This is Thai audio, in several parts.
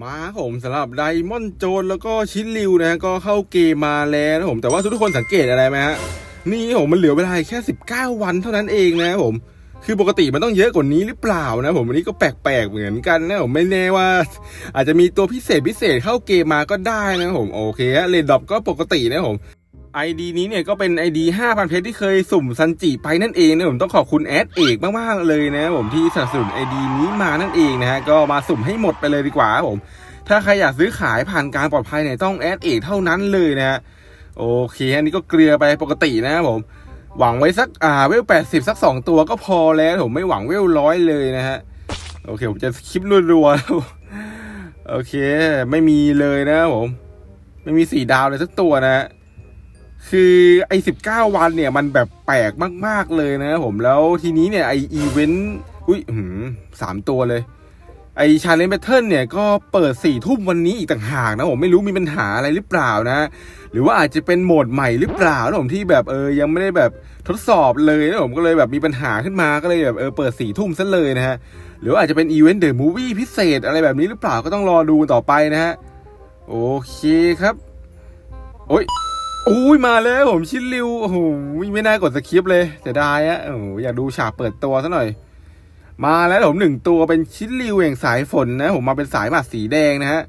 มาครับผมสำหรับไดมอนด์โจนแล้วก็ชินริวนะก็เข้าเกมมาแล้วนะผมแต่ว่าทุกคนสังเกตอะไรไหมฮะนี่ผมมันเหลือเวลาแค่ 19 วันเท่านั้นเองนะครับผม คือปกติมันต้องเยอะกว่านี้หรือเปล่านะผมวันนี้ก็แปลกๆเหมือนกันนะผมไม่แน่ว่า อาจจะมีตัวพิเศษพิเศษเข้าเกมมาก็ได้นะครับผมโอเคฮะเลนดอบก็ปกตินะครับผม ID นี้เนี่ยก็เป็น ID 5,000 เพชรที่เคยสุ่มซันจิไปนั่นเองนะผมต้องขอบคุณแอดเอกมากๆเลยนะผมที่สนับสนุน ID นี้มานั่นเองนะฮะก็มาสุ่มให้หมดไปเลยดีกว่าครับผมถ้าใครอยากซื้อขายผ่านการปลอดภัยเนี่ยต้องแอดเอกเท่านั้นเลยนะฮะโอเคอันนี้ก็เกลือไปปกตินะครับผมหวังไว้สักอ่าเวลแปดสิบสักสองตัวก็พอแล้วผมไม่หวังเวลร้อยเลยนะฮะโอเคผมจะคลิปรัวๆโอเค ไม่มีเลยนะครับผม ไม่มีสี่ดาวเลยสักตัวนะฮะ คือไอ้สิบเก้าวันเนี่ยมันแบบแปลกมาก ๆเลยนะครับผมแล้วทีนี้เนี่ยไออีเวนต์อุ้ยหืมสามตัวเลย ไอชาเลนจ์แบทเทิลเนี่ยก็เปิดสี่ทุ่มวันนี้อีกต่างหากนะผมไม่รู้มีปัญหาอะไรหรือเปล่านะ หรือว่าอาจจะเป็นโหมดใหม่หรือเปล่านะผมที่แบบเออยังไม่ได้แบบทดสอบเลยนะผมก็เลยแบบมีปัญหาขึ้นมาก็เลยแบบเออเปิดสี่ทุ่มซะเลยนะฮะหรืออาจจะเป็นอีเวนต์เดอะมูวี่พิเศษอะไรแบบนี้หรือเปล่าก็ต้องรอดูต่อไปนะฮะโอเคครับ โอ้ย อุ้ยมาแล้วผมชินริวโอ้โหไม่น่ากดสคริปต์เลยเสียดายอะโอ้โหอยากดูฉากเปิดตัวซะหน่อย มาแล้วผมหนึ่งตัวเป็นชินริวแห่งสายฝนนะ ผมมาเป็นสายหมัดสีแดงนะฮะ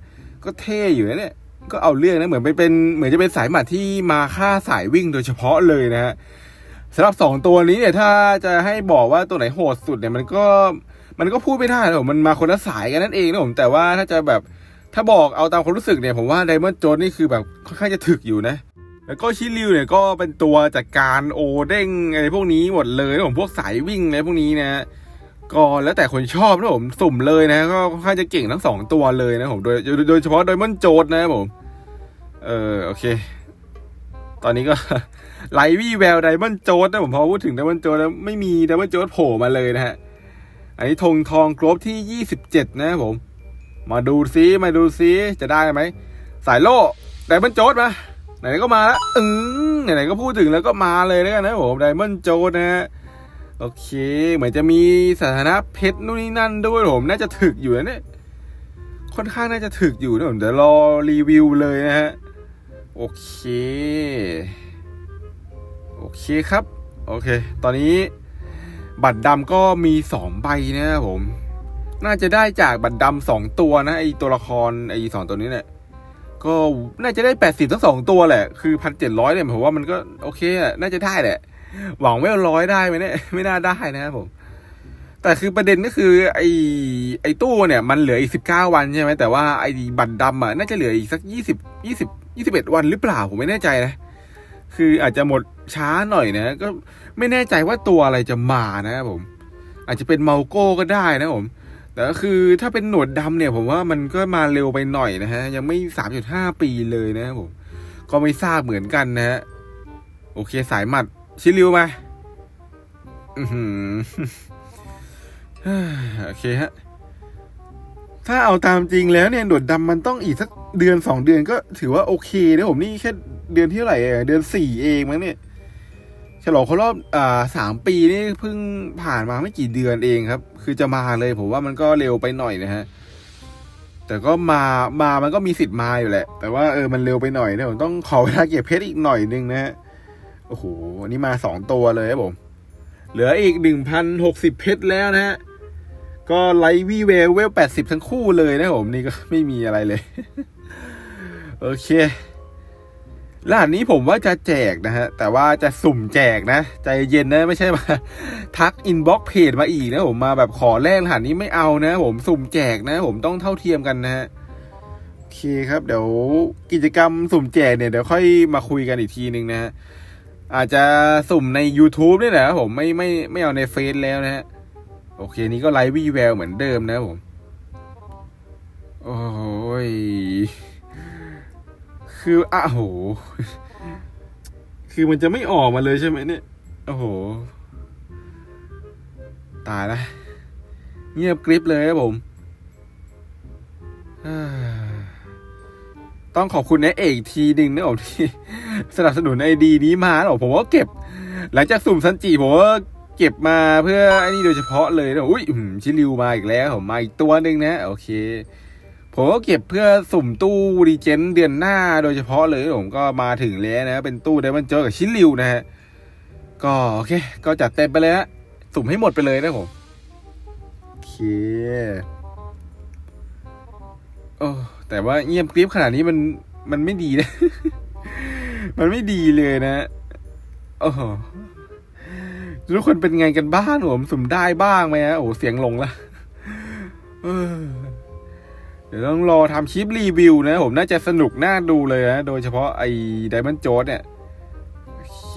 ก็เท่อยู่นะเนี่ยก็เอาเรื่องนะเหมือนไปเป็นเหมือนจะเป็นสายหมัดที่มาฆ่าสายวิ่งโดยเฉพาะเลยนะฮะสำหรับสองตัวนี้เนี่ยถ้าจะให้บอกว่าตัวไหนโหดสุดเนี่ยมันก็มันก็พูดไม่ได้นะผมมันมาคนละสายกันนั่นเองนะผมแต่ว่าถ้าจะแบบถ้าบอกเอาตามความรู้สึกเนี่ยผมว่าไดมอนด์โจนนี่คือแบบค่อนข้างจะถึกอยู่นะ แล้วก็ชิริวเนี่ยก็เป็นตัวจัดการโอเด้งอะไรพวกนี้หมดเลยนะผมพวกสายวิ่งอะไรพวกนี้นะก็แล้วแต่คนชอบนะผมสุ่มเลยนะก็ค่อนข้างจะเก่งทั้งสองตัวเลยนะผมโดยโดยโดยเฉพาะโดยมอนโจดนะผม เออโอเค ตอนนี้ก็ไลวี่แววไดมอนโจดนะผมพอพูดถึงไดมอนโจดแล้วไม่มีไดมอนโจดโผล่มาเลยนะฮะอันนี้ธงทองกรอบที่ยี่สิบเจ็ดนะผม มาดูซิมาดูซิจะได้ไหมสายโล่ไดมอนโจดมา ไหนๆก็มาแล้วอืมไหนๆก็พูดถึงแล้วก็มาเลยแล้วกันนะผมไดมอนด์โจดนะฮะโอเค เหมือนจะมีสถานะเพชรนู่นนี่นั่นด้วยผมน่าจะถึกอยู่นะเนี่ยค่อนข้างน่าจะถึกอยู่นะผมเดี๋ยวรอรีวิวเลยนะฮะโอเค โอเคครับ โอเค ตอนนี้บัตรดำก็มีสองใบนะครับผม น่าจะได้จากบัตรดำสองตัวนะไอตัวละครไอสองตัวนี้เนี่ย ก็น่าจะได้แปดสิบทั้งสองตัวแหละ คือพันเจ็ดร้อยเนี่ยผมว่ามันก็โอเคอะน่าจะได้แหละ หวังไว่ร้อยได้ไหมเนี่ยไม่น่าได้นะครับผมแต่คือประเด็นก็คือ ไอ้ไอ้ตู้เนี่ยมันเหลืออีกสิบเก้าวันใช่ไหมแต่ว่าไอ้บัตรดำอะน่าจะเหลืออีกสักยี่สิบยี่สิบยี่สิบเอ็ดวันหรือเปล่าผมไม่แน่ใจนะ คืออาจจะหมดช้าหน่อยนะ ก็ไม่แน่ใจว่าตัวอะไรจะมานะครับผม อาจจะเป็นเมาโก้ก็ได้นะผม แต่ก็คือถ้าเป็นหนวดดำเนี่ย ผมว่ามันก็มาเร็วไปหน่อยนะฮะ ยังไม่สามจุดห้าปีเลยนะผม ก็ไม่ทราบเหมือนกันนะฮะ โอเคสายหมัด ชิลิวมาอือโอเคฮะ ถ้าเอาตามจริงแล้วเนี่ยหนวดดำมันต้องอีกสักเดือนสองเดือนก็ถือว่าโอเคนะผมนี่แค่เดือนที่เท่าไหร่เดือนสี่เองมั้งเนี่ย ฉลองครบรอบอ่าสามปีนี่เพิ่งผ่านมาไม่กี่เดือนเองครับ คือจะมาเลยผมว่ามันก็เร็วไปหน่อยนะฮะ แต่ก็มา มามันก็มีสิทธิ์มาอยู่แหละ แต่ว่าเออ มันเร็วไปหน่อยนะผมต้องขอเวลาเก็บเพชรอีกหน่อยนึงนะฮะ โอ้โหวันนี้มาสองตัวเลยครับผม เหลืออีกหนึ่งพันหกสิบเพชรแล้วนะฮะ ก็ไลท์วีเวลเวลแปดสิบทั้งคู่เลยนะผม นี่ก็ไม่มีอะไรเลย โอเค รหัสนี้ผมว่าจะแจกนะฮะ แต่ว่าจะสุ่มแจกนะ ใจเย็นนะไม่ใช่มาทักอินบ็อกเพจมาอีกนะผมมาแบบขอแลกรหัสนี้ไม่เอานะ ผมสุ่มแจกนะ ผมต้องเท่าเทียมกันนะฮะโอเคครับ เดี๋ยวกิจกรรมสุ่มแจกเนี่ยเดี๋ยวค่อยมาคุยกันอีกทีนึงนะฮะอาจจะสุ่มใน YouTube นี่แหละผมไม่ไม่ไม่เอาในเฟซแล้วนะฮะ โอเคนี่ก็ไลฟ์วีแววเหมือนเดิมนะผม โอ้ย คืออะโห คือมันจะไม่ออกมาเลยใช่ไหมเนี่ย โอ้โห ตายละ เงียบกริบเลยครับผม ต้องขอบคุณนะเอกอีกทีหนึ่งนะผมที่ สนับสนุนไอดีนี้มานะผมผมก็เก็บ หลังจากสุ่มซันจิผมก็เก็บมาเพื่อไอ้นี่โดยเฉพาะเลยนะอุ้ยชิลิวมาอีกแล้วผมมาอีกตัวหนึ่งนะ โอเค ผมก็เก็บเพื่อสุ่มตู้รีเจนเดือนหน้าโดยเฉพาะเลยผมก็มาถึงแล้วนะเป็นตู้ไดมอนด์โจกับชิลิวนะฮะ ก็โอเค ก็จัดเต็มไปเลยฮะ สุ่มให้หมดไปเลยนะผม โอเคโอ้แต่ว่าเงียบกริบขนาดนี้มันมันไม่ดีนะ มันไม่ดีเลยนะโอ้โหทุกคนเป็นไงกันบ้างผมสุ่มได้บ้างไหมฮะโอ้เสียงลงละเออ ดี๋ยวต้องรอทำคลิปรีวิวนะ ผมน่าจะสนุกน่าดูเลยนะ โดยเฉพาะไอ้ไดมอนด์โจเนี่ย โอเค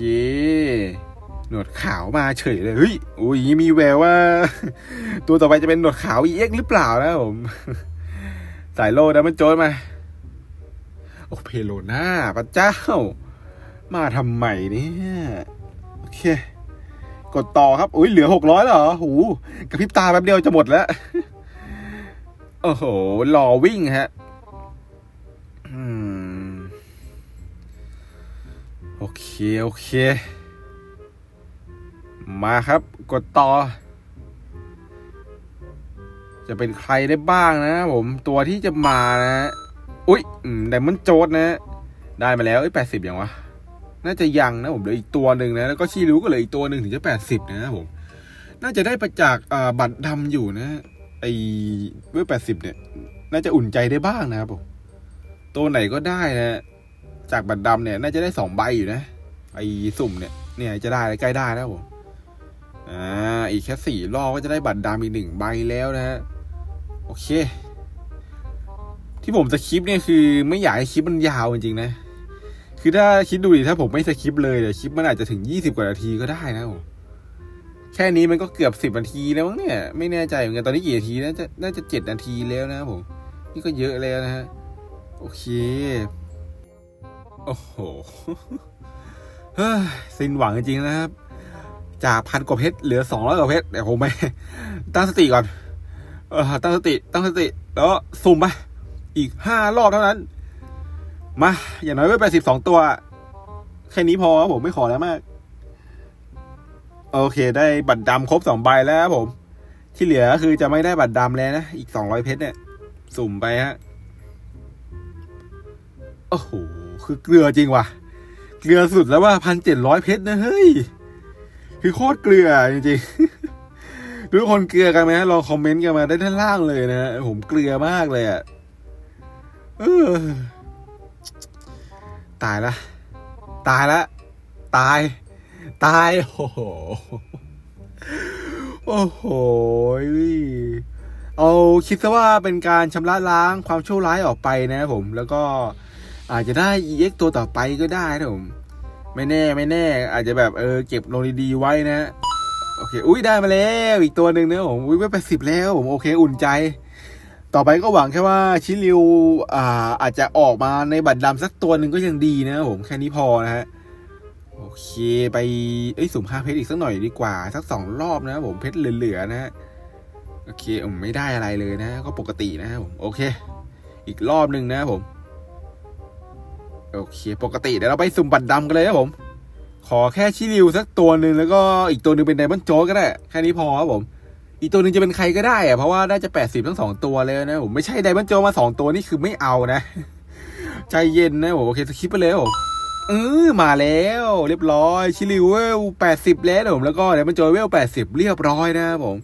หนวดขาวมาเฉยเลย เฮ้ยอุ้ยมีแววว่า ตัวต่อไปจะเป็นหนวดขาวอีเอ็กหรือเปล่านะผมสายโลไดมอนด์โจมา โอ้เพโลน่าพระเจ้า มาทำใหม่เนี่ย โอเค กดต่อครับ อุ้ยเหลือหกร้อยเหรอ หูกระพริบตาแป๊บเดียวจะหมดแล้ว โอ้โหหล่อวิ่งฮะอืมโอเค โอเค มาครับ กดต่อ จะเป็นใครได้บ้างนะผม ตัวที่จะมานะ อุ๊ยไดมอนโจดนะ ได้มาแล้วเอ้ยแปดสิบยังวะ น่าจะยังนะผมเหลืออีกตัวหนึ่งนะ แล้วก็ชีรู้ก็เหลืออีกตัวหนึ่งถึงจะแปดสิบนะผม น่าจะได้ประจากบัตรดำอยู่นะ ไอ้เวลแปดสิบเนี่ย น่าจะอุ่นใจได้บ้างนะครับผมตัวไหนก็ได้นะ จากบัตรดำเนี่ย น่าจะได้สองใบอยู่นะ ไอ้สุ่มเนี่ย เนี่ยจะได้ใกล้ได้แล้วผมอ่าอีกแค่สี่รอบก็จะได้บัตรดำอีกหนึ่งใบแล้วนะฮะโอเค ที่ผมจะคลิปเนี่ยคือ ไม่อยากให้คลิปมันยาวจริงๆนะ คือถ้าคิดดูดิถ้าผมไม่สคริปเลยเดี๋ยวคลิปมันอาจจะถึงยี่สิบกว่านาทีก็ได้นะผม แค่นี้มันก็เกือบสิบนาทีแล้วมั้งเนี่ย ไม่แน่ใจเหมือนกันตอนนี้กี่นาทีน่าจะน่าจะเจ็ดนาทีแล้วนะครับผม นี่ก็เยอะแล้วนะฮะ โอเค โอ้โหเฮ้ยสิ้นหวังจริงๆนะครับ จากพันกว่าเพชรเหลือสองร้อยกว่าเพชรเดี๋ยวผมไปตั้งสติก่อน เออตั้งสติ ตั้งสติ แล้วสุ่มไปอีกห้ารอบเท่านั้น มา อย่างน้อยไว้ไปสิบสองตัว แค่นี้พอครับผมไม่ขอแล้วมาก โอเค ได้บัตรดำครบสองใบแล้วครับผม ที่เหลือคือจะไม่ได้บัตรดำแล้วนะ อีกสองร้อยเพชรเนี่ย สุ่มไปฮะ โอ้โห คือเกลือจริงว่ะ เกลือสุดแล้วว่าพันเจ็ดร้อยเพชรนะ เฮ้ย คือโคตรเกลือจริงๆทุกคนเกลือกันไหมฮะลองคอมเมนต์กันมาได้ด้านล่างเลยนะฮะผมเกลือมากเลยอะเออ ตายละ ตายละ ตาย ตาย โอ้โห โอ้โห เอาคิดซะว่าเป็นการชำระล้างความชั่วร้ายออกไปนะครับผม แล้วก็อาจจะได้ EX ตัวต่อไปก็ได้นะผม ไม่แน่ไม่แน่ อาจจะแบบเออเก็บลงดีๆไว้นะ โอเค อุ้ยได้มาแล้วอีกตัวหนึ่งนะผม อุ้ยไปสิบแล้วผมโอเคอุ่นใจ ต่อไปก็หวังแค่ว่าชิลิวอ่าอาจจะออกมาในบัตรดำสักตัวหนึ่งก็ยังดีนะครับผมแค่นี้พอนะฮะ โอเคไปเอ้ยสุ่มห้าเพชรอีกสักหน่อยดีกว่า สักสองรอบนะผมเพชรเหลือๆนะ โอเคอืมไม่ได้อะไรเลยนะ ก็ปกตินะผมโอเค อีกรอบหนึ่งนะผม โอเค ปกติเดี๋ยวเราไปสุ่มบัตรดำกันเลยครับผม ขอแค่ชิลิวสักตัวหนึ่งแล้วก็อีกตัวหนึ่งเป็นไดมอนด์โจก็ได้แค่นี้พอครับผม อีกตัวหนึ่งจะเป็นใครก็ได้อะเพราะว่าน่าจะแปดสิบทั้งสองตัวเลยนะผมไม่ใช่ไดมอนด์โจมาสองตัวนี่คือไม่เอานะ ใจเย็นนะผมโอเคสคิปไปเลยครับผม เออมาแล้วเรียบร้อยชิลิวเวลแปดสิบแล้วผมแล้วก็เดี๋ยวมันจอยเวลแปดสิบเรียบร้อยนะผม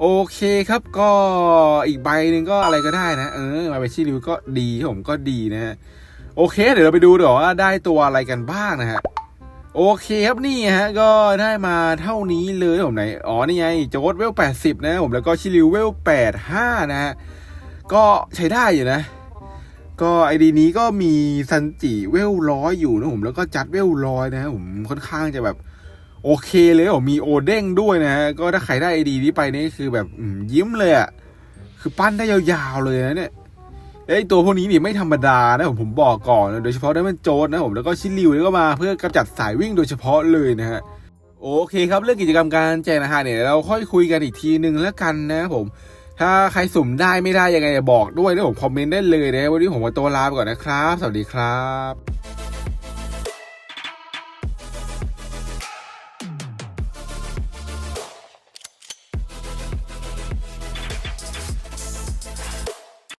โอเคครับก็อีกใบหนึ่งก็อะไรก็ได้นะ เออ มาเป็นชิลิวก็ดีผมก็ดีนะฮะโอเค เดี๋ยวเราไปดูดีกว่าว่าได้ตัวอะไรกันบ้างนะฮะโอเคครับนี่ฮะก็ได้มาเท่านี้เลยผมไหนอ๋อนี่ไงโจดเวลแปดสิบนะผมแล้วก็ชิลิวเวลแปดห้านะฮะก็ใช้ได้อยู่นะ ก็ไอดีนี้ก็มีซันจิเวลร้อยอยู่นะผมแล้วก็จัดเวลร้อยนะผมค่อนข้างจะแบบโอเคเลยผมมีโอเด้งด้วยนะฮะก็ถ้าใครได้ไอดีนี้ไปนี่คือแบบยิ้มเลยอะ่ะคือปั้นได้ยาวๆเลยนะเนี่ยแล้วไอตัวพวกนี้นี่ไม่ธรรมดานะผมผมบอกก่อนนะโดยเฉพาะได้มันโจดนะผมแล้วก็ชิลิวก็มาเพื่อกำจัดสายวิ่งโดยเฉพาะเลยนะฮะโอเคครับเรื่องกิจกรรมการแจกนะฮะเนี่ยเราค่อยคุยกันอีกทีหนึ่งแล้วกันนะผม ถ้าใครสุ่มได้ไม่ได้ยังไงบอกด้วยนะผมคอมเมนต์ได้เลยนะวันนี้ผมมาตัวลาไปก่อนนะครับ สวัสดีครับ